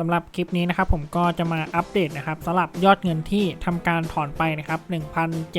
สำหรับคลิปนี้นะครับผมก็จะมาอัปเดตนะครับสำหรับยอดเงินที่ทำการถอนไปนะครับ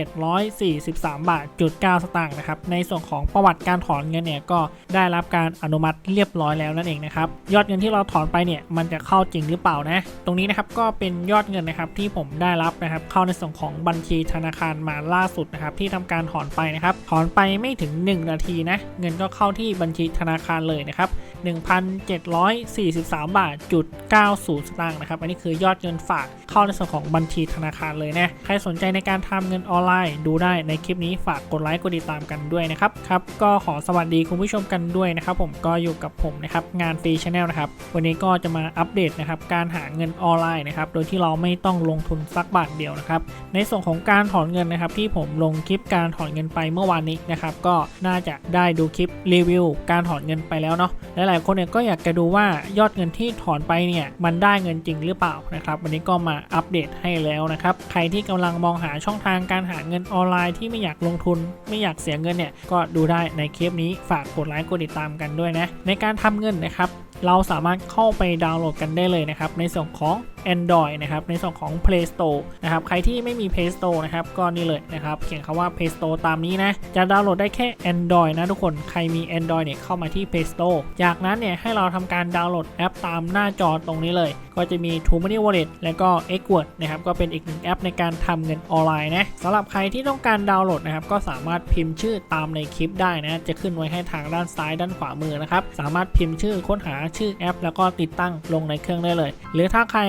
1,743 บาทจุด9สตางค์นะครับ ในส่วนของประวัติการถอนเงินเนี่ยก็ได้รับการอนุมัติเรียบร้อยแล้วนั่นเองนะครับ ยอดเงินที่เราถอนไปเนี่ยมันจะเข้าจริงหรือเปล่านะ ตรงนี้นะครับก็เป็นยอดเงินนะครับที่ผมได้รับนะครับเข้าในส่วนของบัญชีธนาคารมาล่าสุดนะครับที่ทำการถอนไปนะครับถอนไปไม่ถึง 1 นาทีนะเงินก็เข้าที่บัญชีธนาคารเลยนะครับ 1,743 บาทจุด90 สตางค์นะครับ อันนี้คือยอดเงินฝากเข้าในส่วนของบัญชีธนาคารเลยนะ ใครสนใจในการทำเงินออนไลน์ ดูได้ในคลิปนี้ฝากกดไลค์กดติดตามกันด้วยนะครับ ครับ ก็ขอสวัสดีคุณผู้ชมกันด้วยนะครับ ผมก็อยู่กับผมนะครับ งานฟรีชาแนลนะครับ วันนี้ก็จะมาอัปเดตนะครับ การหาเงินออนไลน์นะครับ โดยที่เราไม่ต้องลงทุนสักบาทเดียวนะครับ ในส่วนของการถอนเงินนะครับ ที่ผมลงคลิปการถอนเงินไปเมื่อวานนี้นะครับ ก็น่าจะได้ดูคลิปรีวิวการถอนเงินไปแล้วเนาะ หลายๆคนเนี่ยก็อยากจะดูว่ายอดเงินที่ถอนไปเนี่ยมันได้เงินจริงหรือเปล่านะครับ วันนี้ก็มาอัปเดตให้แล้วนะครับ ใครที่กำลังมองหาช่องทางการหาเงินออนไลน์ที่ไม่อยากลงทุน ไม่อยากเสียเงินเนี่ยก็ดูได้ในคลิปนี้ฝากกดไลค์กดติดตามกันด้วยนะในการทำเงินนะครับ เราสามารถเข้าไปดาวน์โหลดกันได้เลยนะครับในส่วนของ Android นะครับในส่วนของ Play Store นะครับใครที่ไม่มี Play Store นะครับก็นี่เลยนะครับเขียนคำว่า Play Store ตามนี้นะจะดาวน์โหลดได้แค่ Android นะทุกคนใครมี Android เนี่ยเข้ามาที่ Play Store จากนั้นเนี่ยให้เราทำการดาวน์โหลดแอปตามหน้าจอตรงนี้เลย ก็จะมี t o Money Wallet แล้วก็ x w o r d นะครับก็เป็นอีกหนึ่งแอปในการทำเงินออนไลน์นะสำหรับใครที่ต้องการดาวน์โหลดนะครับก็สามารถพิมพ์ชื่อตามในคลิปได้นะจะขึ้นไว้ให้ทางด้านซ้ายด้านขวามือนะครับสามารถพิมพ์ชื่อค้นหาชื่อแอป แล้วก็ติดตั้งลงในเครื่องได้เลย หรือถ้าใคร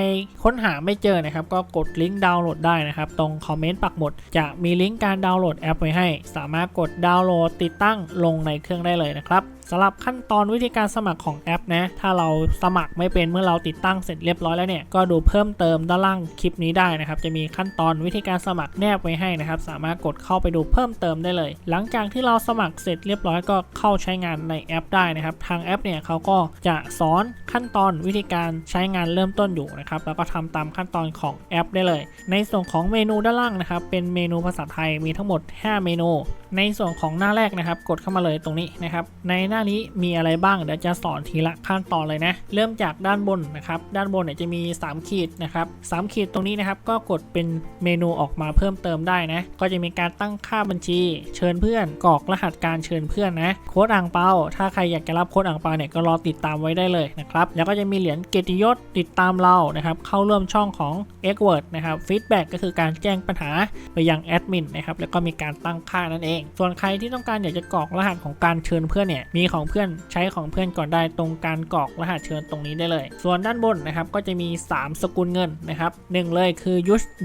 ค้นหาไม่เจอนะครับ ก็กดลิงก์ดาวน์โหลดได้นะครับ ตรงคอมเมนต์ปักหมุดจะมีลิงก์การดาวน์โหลดแอปไว้ให้ สามารถกดดาวน์โหลดติดตั้งลงในเครื่องได้เลยนะครับ สำหรับขั้นตอนวิธีการสมัครของแอปนะถ้าเราสมัครไม่เป็นเมื่อเราติดตั้งเสร็จเรียบร้อยแล้วเนี่ยก็ดูเพิ่มเติมด้านล่างคลิปนี้ได้นะครับจะมีขั้นตอนวิธีการสมัครแนบไว้ให้นะครับสามารถกดเข้าไปดูเพิ่มเติมได้เลย หลังจากที่เราสมัครเสร็จเรียบร้อยก็เข้าใช้งานในแอปได้นะครับทางแอปเนี่ยเขาก็จะสอนขั้นตอนวิธีการใช้งานเริ่มต้นอยู่นะครับแล้วก็ทำตามขั้นตอนของแอปได้เลย ในส่วนของเมนูด้านล่างนะครับเป็นเมนูภาษาไทยมีทั้งหมด 5 เมนู ในส่วนของหน้าแรกนะครับ กดเข้ามาเลยตรงนี้นะครับในหน้านี้มีอะไรบ้างเดี๋ยวจะสอนทีละขั้นตอนเลยนะ เริ่มจากด้านบนนะครับด้านบนเนี่ยจะมี 3 ขีดนะครับ3ขีดตรงนี้นะครับก็กดเป็นเมนูออกมาเพิ่มเติมได้นะ ก็จะมีการตั้งค่าบัญชี เชิญเพื่อนกรอกรหัสการเชิญเพื่อนนะโค้ดอ่างเปาถ้าใครอยากจะรับโค้ดอ่างเปาเนี่ยก็รอติดตามไว้ได้เลยนะครับแล้วก็จะมีเหรียญเกียรติยศติดตามเรานะครับเข้าร่วมช่องของ x w o r d นะครับฟีดแบ็กก็คือการแจ้งปัญหาไปยังแอดมินนะครับแล้วก็มีการตั้งค่านั่นเอง ส่วนใครที่ต้องการอยากจะกรอกรหัสของการเชิญเพื่อนเนี่ยมีของเพื่อนใช้ของเพื่อนก่อนได้ตรงการกรอกรหัสเชิญตรงนี้ได้เลย ส่วนด้านบนนะครับก็จะมี 3 สกุลเงินนะครับหนึ่งเลยคือ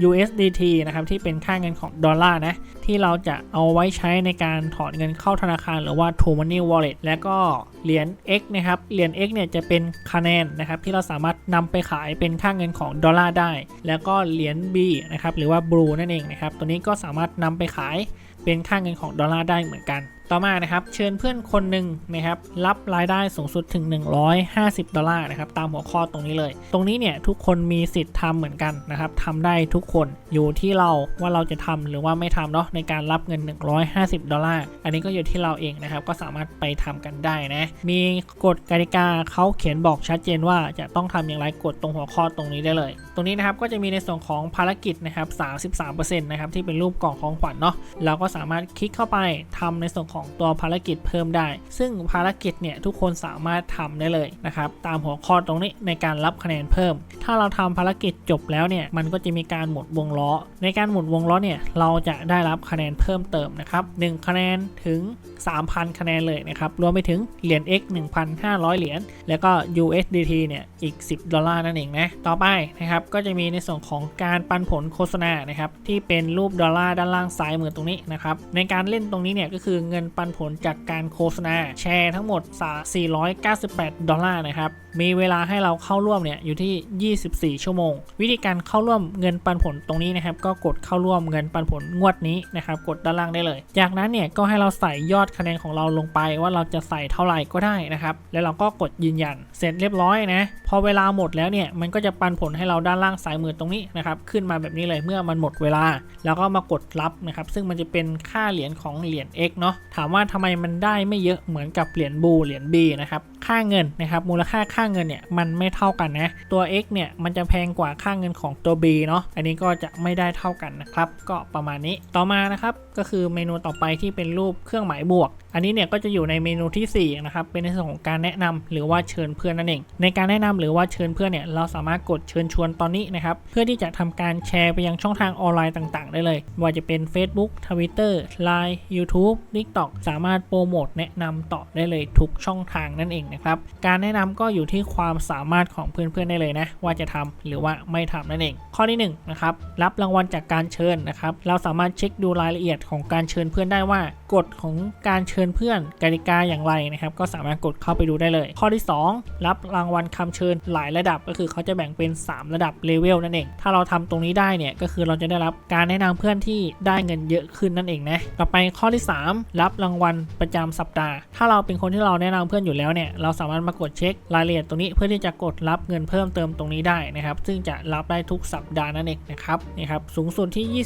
USDT นะครับที่เป็นค่าเงินของดอลลาร์นะที่เราจะเอาไว้ใช้ในการถอนเงินเข้าธนาคาร หรือว่า True Money Wallet แล้วก็เหรียญ X นะครับเหรียญ X เนี่ยจะเป็นคะแนนนะครับที่เราสามารถนำไปขายเป็นค่าเงินของดอลลาร์ได้ แล้วก็เหรียญ B นะครับหรือว่า Blue นั่นเองนะครับตัวนี้ก็สามารถนำไปขายเป็นค่าเงินของดอลลาร์ได้เหมือนกัน ต่อมานะครับเชิญเพื่อนคนหนึ่งนะครับรับรายได้สูงสุดถึง 150 ดอลลาร์นะครับตามหัวข้อตรงนี้เลย ตรงนี้เนี่ยทุกคนมีสิทธิ์ทำเหมือนกันนะครับทำได้ทุกคนอยู่ที่เราว่าเราจะทำหรือว่าไม่ทำเนาะในการรับเงิน 150 ดอลลาร์อันนี้ก็อยู่ที่เราเองนะครับก็สามารถไปทำกันได้นะมีกฎกติกาเขาเขียนบอกชัดเจนว่าจะต้องทำอย่างไรกดตรงหัวข้อตรงนี้ได้เลย ตรงนี้นะครับก็จะมีในส่วนของภารกิจนะครับ33%นะครับที่เป็นรูปกล่องของขวัญเนาะเราก็สามารถคลิกเข้าไปทำในส่วนของตัวภารกิจเพิ่มได้ ซึ่งภารกิจเนี่ยทุกคนสามารถทำได้เลยนะครับตามหัวข้อตรงนี้ในการรับคะแนนเพิ่ม ถ้าเราทำภารกิจจบแล้วเนี่ยมันก็จะมีการหมุนวงล้อ ในการหมุนวงล้อเนี่ยเราจะได้รับคะแนนเพิ่มเติมนะครับ1คะแนนถึง 3,000 คะแนนเลยนะครับรวมไปถึงเหรียญ X 1,500 เหรียญแล้วก็ USDT เนี่ยอีก 10 ดอลลาร์นั่นเองนะต่อไปนะครับก็จะมีในส่วนของการปันผลโฆษณานะครับที่เป็นรูปดอลลาร์ด้านล่างซ้ายมือตรงนี้นะครับในการเล่นตรงนี้เนี่ยก็คือเงินปันผลจากการโฆษณาแชร์ทั้งหมด 498 ดอลลาร์นะครับมีเวลาให้เราเข้าร่วมเนี่ยอยู่ที่ 24 ชั่วโมง วิธีการเข้าร่วมเงินปันผลตรงนี้นะครับก็กดเข้าร่วมเงินปันผลงวดนี้นะครับกดด้านล่างได้เลย จากนั้นเนี่ยก็ให้เราใส่ยอดคะแนนของเราลงไปว่าเราจะใส่เท่าไหร่ก็ได้นะครับแล้วเราก็กดยืนยันเสร็จเรียบร้อยนะพอเวลาหมดแล้วเนี่ยมันก็จะปันผลให้เราได้านล่างซ้ายมือตรงนี้นะครับขึ้นมาแบบนี้เลยเมื่อมันหมดเวลา แล้วก็มากดรับนะครับซึ่งมันจะเป็นค่าเหรียญของเหรียญ X เนาะถามว่าทำไมมันได้ไม่เยอะเหมือนกับเหรียญบูเหรียญ B นะครับค่าเงินนะครับมูลค่าค่าเงินเนี่ยมันไม่เท่ากันนะตัว X เนี่ยมันจะแพงกว่าค่าเงินของตัว B เนาะอันนี้ก็จะไม่ได้เท่ากันนะครับก็ประมาณนี้ต่อมานะครับก็คือเมนูต่อไปที่เป็นรูปเครื่องหมายบวก อันนี้เนี่ยก็จะอยู่ในเมนูที่4นะครับเป็นในส่วนของการแนะนำหรือว่าเชิญเพื่อนนั่นเองในการแนะนำหรือว่าเชิญเพื่อนเนี่ยเราสามารถกดเชิญชวนตอนนี้นะครับเพื่อที่จะทำการแชร์ไปยังช่องทางออนไลน์ต่าง ๆ ได้เลย ว่าจะเป็น Facebook Twitter Line YouTube TikTok สามารถโปรโมทแนะนำต่อได้เลยทุกช่องทางนั่นเองนะครับ การแนะนำก็อยู่ที่ความสามารถของเพื่อนๆได้เลยนะ ว่าจะทำหรือว่าไม่ทำนั่นเอง ข้อที่1นงนะครับรับรางวัลจากการเชิญนะครับ เราสามารถเช็คดูรายละเอียดของการเชิญเพื่อนได้ว่ากฎของการเชิญเพื่อนกติกาอย่างไรนะครับ ก็สามารถกดเข้าไปดูได้เลย ข้อที่ 2 รับรางวัลคำเชิญหลายระดับก็คือเขาจะแบ่งเป็น 3 ระดับเลเวลนั่นเอง ถ้าเราทำตรงนี้ได้เนี่ยก็คือเราจะได้รับการแนะนำเพื่อนที่ได้เงินเยอะขึ้นนั่นเองนะต่อไปข้อที่ 3 รับรางวัลประจำสัปดาห์ ถ้าเราเป็นคนที่เราแนะนำเพื่อนอยู่แล้วเนี่ยเราสามารถมากดเช็ครายละเอียดตรงนี้เพื่อที่จะกดรับเงินเพิ่มเติมตรงนี้ได้นะครับ ซึ่งจะรับได้ทุกสัปดาห์นั่นเองนะครับนี่ครับสูงสุดที่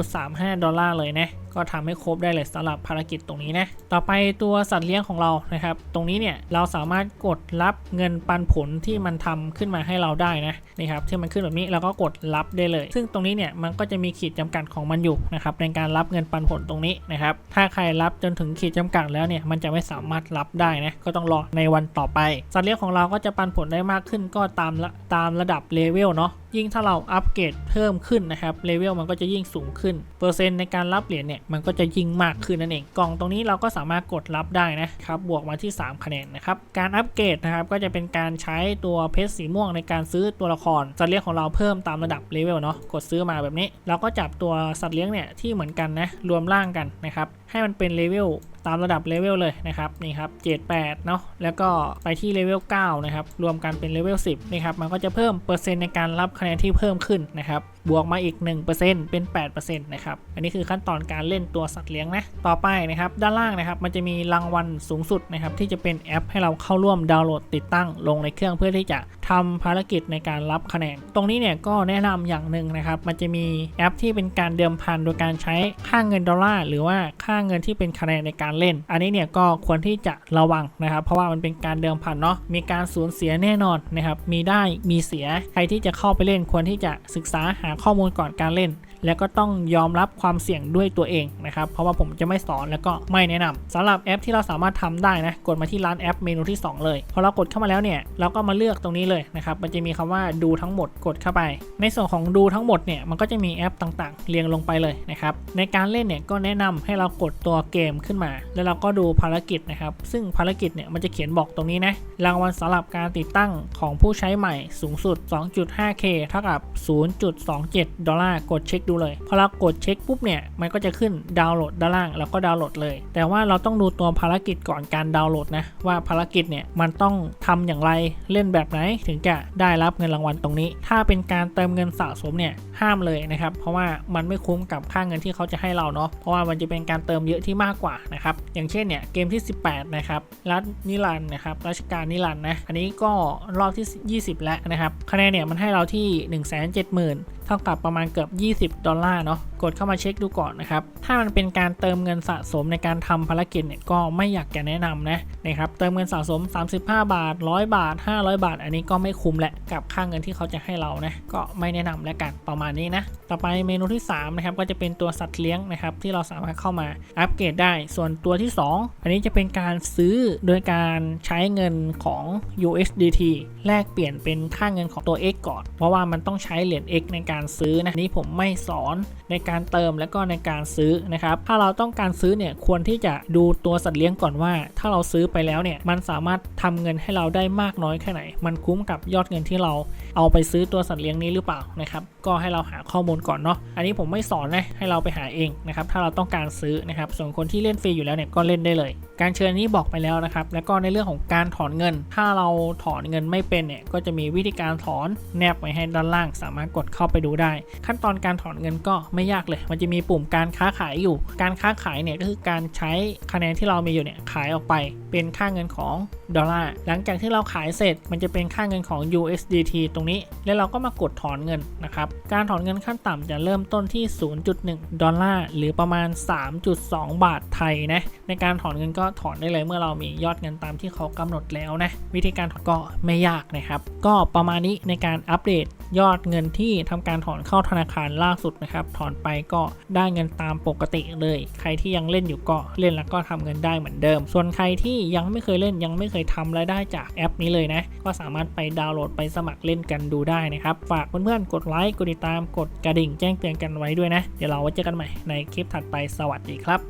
22.35 ดอลลาร์เลยนะ ก็ทำให้ครบได้เลยสำหรับภารกิจตรงนี้นะต่อไปตัวสัตว์เลี้ยงของเรานะครับ ตรงนี้เนี่ยเราสามารถกดรับเงินปันผลที่มันทำขึ้นมาให้เราได้นะนี่ครับที่มันขึ้นแบบนี้เราก็กดรับได้เลย ซึ่งตรงนี้เนี่ยมันก็จะมีขีดจำกัดของมันอยู่นะครับในการรับเงินปันผลตรงนี้นะครับถ้าใครรับจนถึงขีดจำกัดแล้วเนี่ยมันจะไม่สามารถรับได้นะก็ต้องรอในวันต่อไป สัตว์เลี้ยงของเราก็จะปันผลได้มากขึ้นก็ตามละตามระดับเลเวลเนาะ ยิ่งถ้าเราอัปเกรดเพิ่มขึ้นนะครับเลเวลมันก็จะยิ่งสูงขึ้น เปอร์เซ็นต์ในการรับเหรียญเนี่ยมันก็จะยิ่งมากขึ้นนั่นเองกล่องตรงนี้เราก็สามารถกดรับได้นะครับบวกมาที่ 3 คะแนนนะครับการอัปเกรดนะครับก็จะเป็นการใช้ตัวเพชรสีม่วงในการซื้อตัวละครสัตว์เลี้ยงของเราเพิ่มตามระดับเลเวลเนาะกดซื้อมาแบบนี้ เราก็จับตัวสัตว์เลี้ยงเนี่ยที่เหมือนกันนะรวมร่างกันนะครับให้มันเป็นเลเวล ตามระดับเลเวลเลยนะครับนี่ครับ7 8เนาะแล้วก็ไปที่เลเวล9นะครับรวมกันเป็นเลเวล10นี่ครับมันก็จะเพิ่มเปอร์เซ็นต์ในการรับคะแนนที่เพิ่มขึ้นนะครับ บวกมาอีก 1%เป็น 8%นะครับ อันนี้คือขั้นตอนการเล่นตัวสัตว์เลี้ยงนะ ต่อไปนะครับ ด้านล่างนะครับ มันจะมีรางวัลสูงสุดนะครับ ที่จะเป็นแอปให้เราเข้าร่วมดาวน์โหลดติดตั้งลงในเครื่องเพื่อที่จะทำภารกิจในการรับคะแนน ตรงนี้เนี่ยก็แนะนำอย่างหนึ่งนะครับ มันจะมีแอปที่เป็นการเดิมพันโดยการใช้ค่าเงินดอลลาร์หรือว่าค่าเงินที่เป็นคะแนนในการเล่น อันนี้เนี่ยก็ควรที่จะระวังนะครับ เพราะว่ามันเป็นการเดิมพันเนาะ มีการสูญเสียแน่นอนนะครับ มีได้มีเสีย ใครที่จะเข้าไปเล่นควรที่จะศึกษาหาข้อมูลก่อนการเล่น แล้วก็ต้องยอมรับความเสี่ยงด้วยตัวเองนะครับ เพราะว่าผมจะไม่สอนแล้วก็ไม่แนะนำสำหรับแอปที่เราสามารถทำได้นะ กดมาที่ร้านแอปเมนูที่ 2 เลยพอเรากดเข้ามาแล้วเนี่ยเราก็มาเลือกตรงนี้เลยนะครับมันจะมีคำว่าดูทั้งหมดกดเข้าไป ในส่วนของดูทั้งหมดเนี่ยมันก็จะมีแอปต่างๆ เรียงลงไปเลยนะครับในการเล่นเนี่ยก็แนะนำให้เรากดตัวเกมขึ้นมา แล้วเราก็ดูภารกิจนะครับซึ่งภารกิจเนี่ยมันจะเขียนบอกตรงนี้นะรางวัลสำหรับการติดตั้งของผู้ใช้ใหม่สูงสุด 2.5k เท่ากับ 0.27 ดอลลาร์กดเช็คดูเลย พอเรากดเช็คปุ๊บเนี่ย มันก็จะขึ้นดาวน์โหลดด้านล่าง แล้วก็ดาวน์โหลดเลย แต่ว่าเราต้องดูตัวภารกิจก่อนการดาวน์โหลดนะ ว่าภารกิจเนี่ยมันต้องทำอย่างไร เล่นแบบไหนถึงจะได้รับเงินรางวัลตรงนี้ ถ้าเป็นการเติมเงินสะสมเนี่ยห้ามเลยนะครับ เพราะว่ามันไม่คุ้มกับค่าเงินที่เขาจะให้เราเนาะ เพราะว่ามันจะเป็นการเติมเยอะที่มากกว่านะครับ อย่างเช่นเนี่ยเกมที่ 18 นะครับ รัฐนิรันด์นะครับ ราชการนิรันด์นะ อันนี้ก็รอบที่ 20 แล้วนะครับ คะแนนเนี่ยมันให้เราที่ 170,000เท่ากับประมาณเกือบ 20 ดอลลาร์เนาะกดเข้ามาเช็คดูก่อนนะครับ ถ้ามันเป็นการเติมเงินสะสมในการทำภารกิจเนี่ยก็ไม่อยากจะแนะนำนะนะครับเติมเงินสะสม 35 บาท 100 บาท 500 บาท อันนี้ก็ไม่คุ้มแหละกับค่าเงินที่เขาจะให้เรานะก็ไม่แนะนำแล้วกันประมาณนี้นะต่อไปเมนูที่3นะครับก็จะเป็นตัวสัตว์เลี้ยงนะครับที่เราสามารถเข้ามาอัปเกรดได้ ส่วนตัวที่ 2 อันนี้จะเป็นการซื้อโดยการใช้เงินของ USDT แลกเปลี่ยนเป็นค่าเงินของตัว X ก่อน เพราะว่ามันต้องใช้เหรียญ X ในการซื้อนะนี่ผมไม่สอนในการเติมแล้วก็ในการซื้อนะครับถ้าเราต้องการซื้อเนี่ยควรที่จะดูตัวสัตว์เลี้ยงก่อนว่า ถ้าเราซื้อไปแล้วเนี่ยมันสามารถทำเงินให้เราได้มากน้อยแค่ไหน มันคุ้มกับยอดเงินที่เราเอาไปซื้อตัวสัตว์เลี้ยงนี้หรือเปล่านะครับก็ให้เราหาข้อมูลก่อนเนาะอันนี้ผมไม่สอนนะให้เราไปหาเองนะครับถ้าเราต้องการซื้อนะครับส่วนคนที่เล่นฟรีอยู่แล้วเนี่ยก็เล่นได้เลยการเชิญนี้บอกไปแล้วนะครับ แล้วก็ในเรื่องของการถอนเงิน ถ้าเราถอนเงินไม่เป็นเนี่ย ก็จะมีวิธีการถอนแนบไว้ให้ด้านล่าง สามารถกดเข้าไปดูได้ ขั้นตอนการถอนเงินก็ไม่ยากเลย มันจะมีปุ่มการค้าขายอยู่ การค้าขายเนี่ยก็คือการใช้คะแนนที่เรามีอยู่เนี่ยขายออกไป เป็นค่าเงินของดอลลาร์ หลังจากที่เราขายเสร็จ มันจะเป็นค่าเงินของ USDT ตรงนี้ แล้วเราก็มากดถอนเงินนะครับ การถอนเงินขั้นต่ำจะเริ่มต้นที่ 0.1 ดอลลาร์ หรือประมาณ 3.2 บาทไทยนะ ในการถอนเงินก็ถอนได้เลยเมื่อเรามียอดเงินตามที่เขากำหนดแล้วนะวิธีการถอนก็ไม่ยากนะครับ ก็ประมาณนี้ในการอัปเดตยอดเงินที่ทำการถอนเข้าธนาคารล่าสุดนะครับถอนไปก็ได้เงินตามปกติเลย ใครที่ยังเล่นอยู่ก็เล่นแล้วก็ทำเงินได้เหมือนเดิม ส่วนใครที่ยังไม่เคยเล่นยังไม่เคยทำรายได้จากแอปนี้เลยนะก็สามารถไปดาวน์โหลดไปสมัครเล่นกันดูได้นะครับฝากเพื่อนๆกดไลค์กดติดตามกดกระดิ่งแจ้งเตือนกันไว้ด้วยนะ เดี๋ยวเราไว้เจอกันใหม่ในคลิปถัดไปสวัสดีครับ